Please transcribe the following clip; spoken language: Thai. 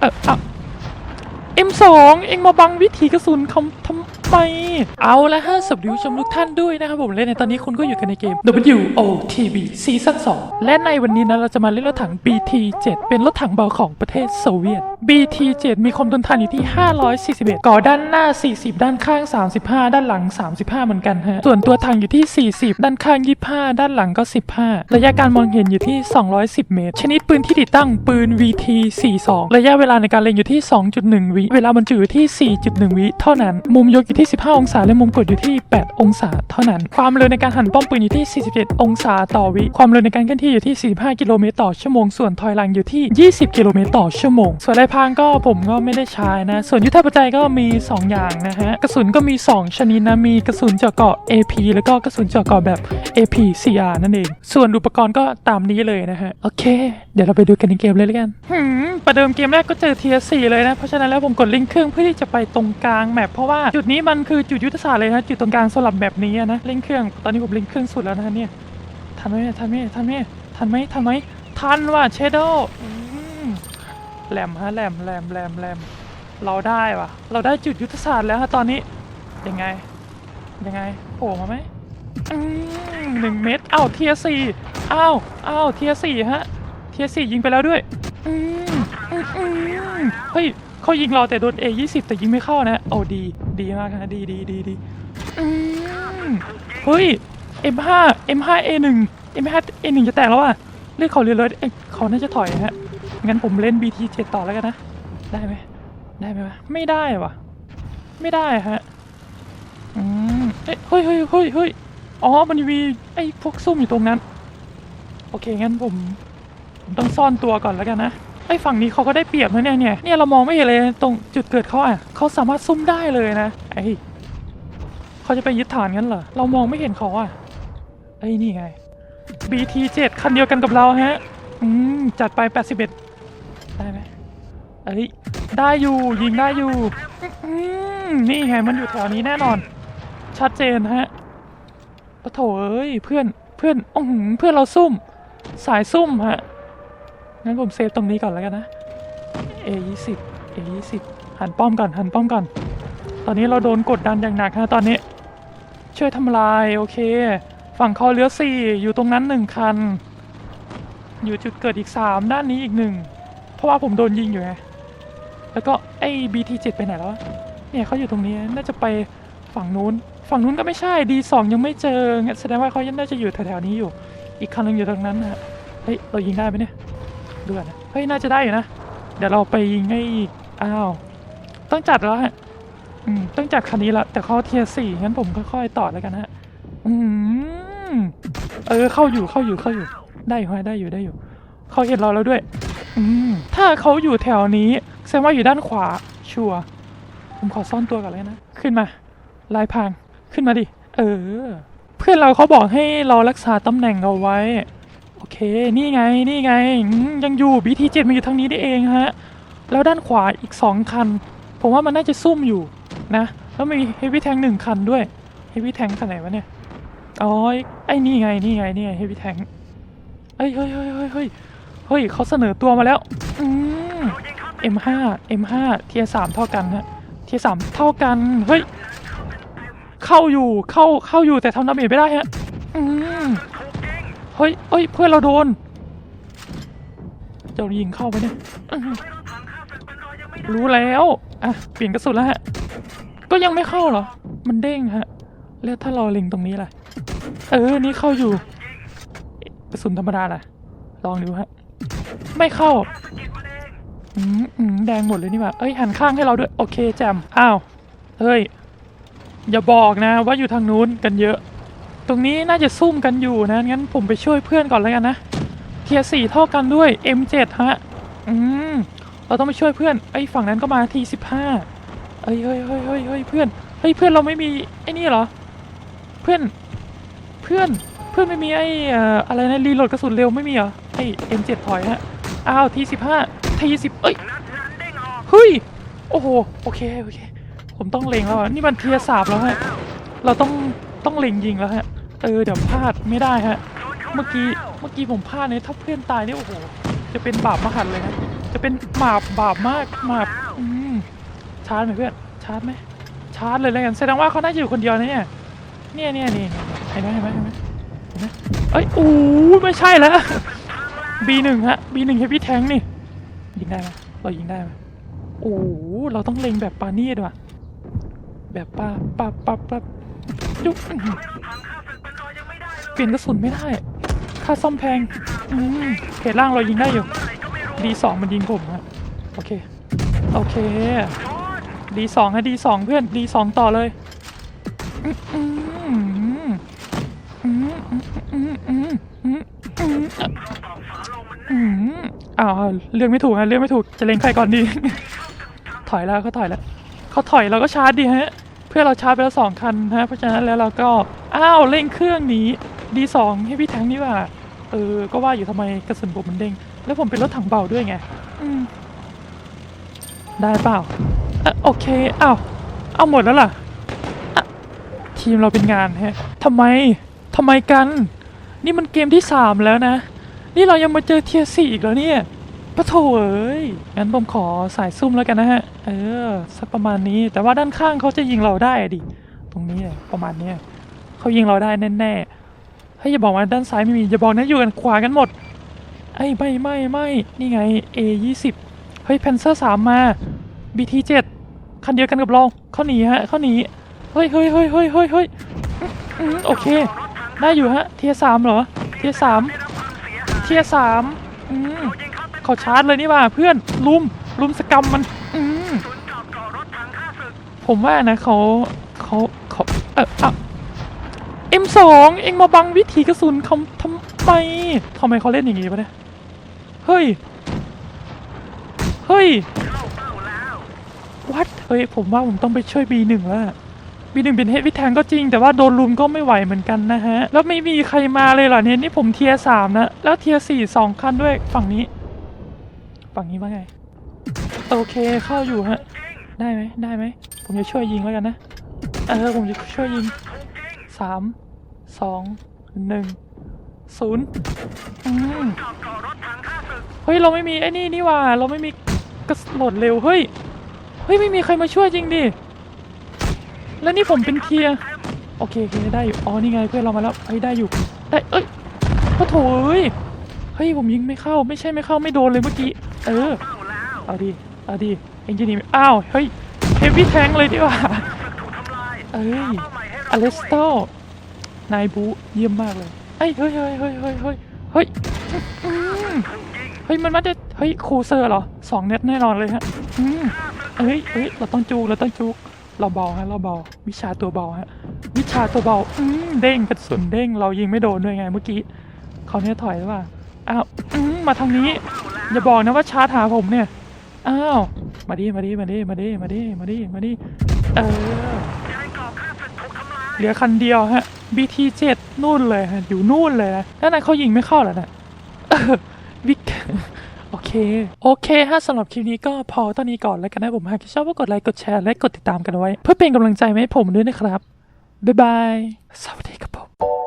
เอออะ M2 เอ็งมาบังวิถีกระสุนคำทำ ไมเอาละฮะสวัสดีผู้ชมทุกท่านด้วยนะครับผมและในตอนนี้คุณก็อยู่กันในเกม WOTB ซีซั่น2และในวันนี้นะเราจะมาเล่นรถถัง BT7 เป็นรถถังเบาของประเทศโซเวียต BT7 มีความทนทานอยู่ที่ 541ก่อด้านหน้า 40 ด้านข้าง 35 ด้านหลัง 35 เหมือนกันฮะ ส่วนตัวถังอยู่ที่ 40 ด้านข้าง 25 ด้านหลังก็ 15 ระยะการมองเห็นอยู่ที่ 210 เมตร ชนิดปืนที่ติดตั้งปืน VT42 ระยะเวลาในการเล็งอยู่ที่ 2.1 วิ เวลาบรรจุอยู่ที่ 4.1 วิ เท่านั้น มุมยกอยู่ที่ 15 องศา และมุมกดอยู่ที่ 8 องศา เท่านั้น ความเร็วในการหันป้อมปืนอยู่ที่ 47 องศาต่อวิ ความเร็วในการเคลื่อนที่อยู่ที่ 45 กิโลเมตรต่อชั่วโมง ส่วนถอยหลังอยู่ที่ 20 กิโลเมตรต่อชั่วโมง ส่วนลายพางก็ผมก็ไม่ได้ใช้นะ ส่วนยุทธปัจจัยก็มี 2 อย่างนะฮะ กระสุนก็มี 2 ชนิดนะ มีกระสุนเจาะเกาะ AP แล้วก็กระสุนเจาะเกาะแบบ APCR นั่นเอง ส่วนอุปกรณ์ก็ตามนี้เลยนะฮะ โอเค เดี๋ยวเราไปดูกันในเกมเลยแล้วกันหืมประเดิมเกมแรกก็เจอเทียสี่เลยนะ เพราะฉะนั้นแล้วผมกดลิงก์เครื่องเพื่อที่จะไปตรงกลางแมปเพราะว่าจุดนี้มันคือจุดยุทธศาสตร์เลยนะจุดตรงกลางสลับแบบนี้อะนะลิงก์เครื่องตอนนี้ผมลิงก์เครื่องสุดแล้วนะฮะเนี่ยทันไหมทันไหมทันไหมทันไหมทันไหมทันว่ะเชโดแหลมฮะแหลมแหลมแหลมแหลมเราได้ว่ะ เราได้จุดยุทธศาสตร์แล้วฮะตอนนี้ยังไงยังไงโผล่มาไหมอืม หนึ่งเม็ดอ้าวเทียสี่อ้าวอ้าวเทียสี่ฮะ เทียสี่ยิงไปแล้วด้วยอืมอืมเฮ้ยเขายิงเราแต่โดน A ยี่สิบแต่ยิงไม่เข้านะโอ้ดี ดีมากนะดีดีดีดีอืมเฮ้ย M5 M5 A1 M5 A1 จะแตกแล้วอะเลือดเขาเรือเลยเอ้ยเขาน่าจะถอยนะฮะงั้นผมเล่น BT7 ต่อแล้วกันนะ ได้ไหมได้ไหมวะไม่ได้วะไม่ได้ฮะอืมเฮ้ยเฮ้ยเฮ้ยเฮ้ย อ๋อ มันมีไอ้พวกซุ่มอยู่ตรงนั้น โอเค งั้นผม ผมต้องซ่อนตัวก่อนแล้วกันนะ ไอ้ฝั่งนี้เขาก็ได้เปรียบนะเนี่ยเนี่ยเนี่ยเรามองไม่เห็นเลยตรงจุดเกิดเขาอะเขาสามารถซุ่มได้เลยนะ ไอ้เขาจะไปยึดฐานงั้นเหรอ เรามองไม่เห็นเขาอะ ไอ้นี่ไง BT7 คันเดียวกันกับเราฮะ อืม จัดไป 81 ได้ไหมเอ้ย ได้อยู่ ยิงได้อยู่ อืม นี่ไง มันอยู่แถวนี้แน่นอน ชัดเจนฮะ โอ้โถเอ้ยเพื่อนเพื่อนอื้อหือเพื่อนเราซุ่ม สายซุ่มฮะ งั้นผมเซฟตรงนี้ก่อนแล้วกันนะ A20 A20 หันป้อมก่อนหันป้อมก่อน ตอนนี้เราโดนกดดันอย่างหนักฮะตอนนี้ ช่วยทำลายโอเค ฝั่งเขาเลือสี่อยู่ตรงนั้นหนึ่งคัน อยู่จุดเกิดอีกสามด้านนี้อีกหนึ่งเพราะว่าผมโดนยิงอยู่ไง แล้วก็ไอ้ BT7 ไปไหนแล้ว เนี่ยเขาอยู่ตรงนี้น่าจะไปฝั่งนู้น ฝั่งนู้นก็ไม่ใช่ D2 ยังไม่เจองั้นแสดงว่าเขายังน่าจะอยู่แถวๆนี้อยู่ อีกคันหนึงอยู่ตรงนั้นนะเฮ้ยเรายิงได้ไหมเนี่ยดูก่อนนะเฮ้ยน่าจะได้อยู่นะ เดี๋ยวเราไปยิงให้อีกอ้าวต้องจัดแล้วฮะอืมต้องจัดคันนี้ละแต่เขาเทียร์สี่งั้นผมค่อยๆต่อแล้วกันฮะอืมเออเข้าอยู่เข้าอยู่เข้าอยู่ได้อยู่ได้อยู่ได้อยู่เขาเห็นเราแล้วด้วย อืมถ้าเขาอยู่แถวนี้แสดงว่าอยู่ด้านขวาชัวร์ผมขอซ่อนตัวก่อนเลยนะ ขึ้นมาลายพาง ขึ้นมาดิ เออ เพื่อนเราเขาบอกให้เรารักษาตำแหน่งเอาไว้ โอเค นี่ไง นี่ไงอืมยังอยู่ BT7 มาอยู่ทางนี้ได้เองฮะ แล้วด้านขวาอีกสองคัน ผมว่ามันน่าจะซุ่มอยู่นะ แล้วมีเฮฟวี่แทงหนึ่งคันด้วยเฮฟวี่แทงคันไหนวะเนี่ย อ๋อ ไอ้นี่ไง นี่ไง นี่ไงเฮฟวี่แทงเฮ้ยเฮ้ยเฮ้ยเฮ้ยเฮ้ยเฮ้ยเขาเสนอตัวมาแล้ว อืม M5 M5 เทียสามเท่ากันฮะ เทียสามเท่ากัน เฮ้ย เข้าอยู่เข้าเข้าอยู่แต่ทำดาเมจไม่ได้ฮะเฮ้ยเฮ้ยเพื่อนเราโดนจะยิงเข้าไปเนี่ยรู้แล้วอะเปลี่ยนกระสุนแล้วฮะก็ยังไม่เข้าเหรอ มันเด้งฮะ แล้วถ้าเราเล็งตรงนี้ล่ะ เออ นี่เข้าอยู่ กระสุนธรรมดาล่ะ ลองดูฮะ ไม่เข้า อืมแดงหมดเลยนี่ว่าเอ้ย หันข้างให้เราด้วย โอเคแจมอ้าว เฮ้ย อย่าบอกนะว่าอยู่ทางนู้นกันเยอะ ตรงนี้น่าจะซุ่มกันอยู่นะ งั้นผมไปช่วยเพื่อนก่อนแล้วกันนะ เทียสี่เท่ากันด้วย M7 ฮะ อืม เราต้องไปช่วยเพื่อน ไอ้ฝั่งนั้นก็มาทีสิบห้าเอ้ยเฮ้ยเฮ้ยเฮ้ยเฮ้ยเพื่อน เฮ้ยเพื่อนเราไม่มีไอ้นี่เหรอ เพื่อน เพื่อน เพื่อนไม่มีไอ้เอ่ออะไรนะรีโหลดกระสุนเร็วไม่มีเหรอ ไอ้ M7 ถอยฮะ อ้าวทีสิบห้าทีสิบเอ้ย เฮ้ย โอ้โห โอเค โอเค ผมต้องเล็งแล้วอะนี่มันเทียสามแล้วฮะ เราต้องต้องเล็งยิงแล้วฮะ เออเดี๋ยวพลาดไม่ได้ฮะ เมื่อกี้เมื่อกี้ผมพลาดเนี่ยถ้าเพื่อนตายเนี่ยโอ้โห จะเป็นบาปมหันเลยนะจะเป็นหมาบบาปมากหมาบอืมชาร์จไหมเพื่อน ชาร์จไหมชาร์จเลยแล้วกันแสดงว่าเขาน่าจะอยู่คนเดียวนะเนี่ย เนี่ยเนี่ยนี่เห็นไหมเห็นไหมเห็นไหมเห็นไหมเอ้ยโอ้ไม่ใช่แล้ว B หนึ่งฮะ B หนึ่งเฮฟวี่แทงนี่ยิงได้ไหมเรายิงได้ไหมโอ้เราต้องเล็งแบบปานี่ด้วย แบบป้าป้าป้าป้ายุบเปลี่ยนกระสุนไม่ได้ ค่าซ่อมแพงอืมเขตล่างเรายิงได้อยู่ดีสองมันยิงผมอะโอเค โอเคดีสองฮะดีสองเพื่อนดีสองต่อเลยอ้าวเลือกไม่ถูกฮะเลือกไม่ถูกจะเล็งใครก่อนดี ถอยแล้วเขาถอยแล้วเขาถอยเราก็ชาร์จดีฮะ เพื่อเราชาร์จไปแล้วสองคันฮะเพราะฉะนั้นแล้วเราก็อ้าวเร่งเครื่องหนี D2 ให้พี่แทงนี่ว่าเออก็ว่าอยู่ทำไมกระสุนผมมันเด้งแล้วผมเป็นรถถังเบาด้วยไงอืมได้เปล่าอะโอเคอ้าวเอาหมดแล้วล่ะอะทีมเราเป็นงานฮะทำไมทำไมกัน นี่มันเกมที่สามแล้วนะ นี่เรายังมาเจอเทียสี่อีกแล้วเนี่ยปะโถเอ้ยงั้นผมขอสายซุ่มแล้วกันนะฮะ เออสักประมาณนี้แต่ว่าด้านข้างเขาจะยิงเราได้ดิตรงนี้ประมาณเนี้ยเขายิงเราได้แน่ๆเฮ้ยอย่าบอกว่าด้านซ้ายไม่มีอย่าบอกนะอยู่กันขวากันหมดไอ้ไม่ไม่ไม่นี่ไง A ยี่สิบเฮ้ยแพนเซอร์สามมา BT เจ็ดคันเดียวกันกับเราเขาหนีฮะเขาหนีเฮ้ยเฮ้ยเฮ้ยเฮ้ยเฮ้ยเฮ้ยโอเค ได้อยู่ฮะเทียสามเหรอเทียสามเทียสามเขาชาร์จเลยนี่ว่าเพื่อนลุมลุมสกรรมมัน ผมว่านะเขาเขาเขาเอออะ M2 เอ็งมาบังวิถีกระสุนคำทำไมทำไมเขาเล่นอย่างงี้ปะเนี่ยเฮ้ยเฮ้ยวัดเฮ้ยผมว่าผมต้องไปช่วย B1 แล้วอะ B1 เป็นเฮดวิแทงก็จริง แต่ว่าโดนลุมก็ไม่ไหวเหมือนกันนะฮะ แล้วไม่มีใครมาเลยเหรอเนี่ยนี่ผมเทียสามนะ แล้วเทียสี่สองคันด้วยฝั่งนี้ ฝั่งนี้ว่าไง โอเคเข้าอยู่ฮะ ได้ไหมได้ไหม ผมจะช่วยยิงแล้วกันนะ เออ ผมจะช่วยยิงสามสองหนึ่งศูนย์เฮ้ย เราไม่มีไอ้นี่นี่ว่า เราไม่มีกระสโหลดเร็ว เฮ้ย เฮ้ย ไม่มีใครมาช่วยจริงดิ แล้วนี่ผมเป็นเทียร์โอเคโอเคได้อยู่ อ๋อ นี่ไงเพื่อนเรามาแล้วเฮ้ยได้อยู่ ได้ เอ้ยโอ้โถเอ้ย เฮ้ย ผมยิงไม่เข้า ไม่ใช่ไม่เข้า ไม่โดนเลยเมื่อกี้ เออ เอาดี เอาดีเอ็นจินีอ้าว เฮ้ย เฮฟวี่แทงเลยดีกว่า เอ้ยอเลสโตนายบูเยี่ยมมากเลยเอ้ยเฮ้ยเฮ้ยเฮ้ยเฮ้ยเฮ้ยเฮ้ยมเฮ้ยมันมาจะเฮ้ยครูเซอร์เหรอสองเน็ตแน่นอนเลยฮะเอ้ยเอ้ยเราต้องจูกเราต้องจูกเราเบาฮะเราเบาวิชาตัวเบาฮะวิชาตัวเบาอืมเด้งกระสุนเด้งเรายิงไม่โดนด้วยไงเมื่อกี้เขาเนี่ยถอยหรือเปล่าอ้าวมมาทางนี้ อย่าบอกนะว่าชาร์จหาผมเนี่ย อ้าว มาดิมาดิมาดิมาดิมาดิมาดิมาดิเออเหลือคันเดียวฮะ BT7 นู่นเลยฮะอยู่นู่นเลยนะนั่นนะเขายิงไม่เข้าเหรอนะวิกโอเค โอเคฮะสำหรับคลิปนี้ก็พอตอนนี้ก่อนแล้วกันนะผมหากชอบก็กดไลค์กดแชร์และกดติดตามกันไว้ เพื่อเป็นกำลังใจให้ผมด้วยนะครับ บ๊ายบาย สวัสดีครับผม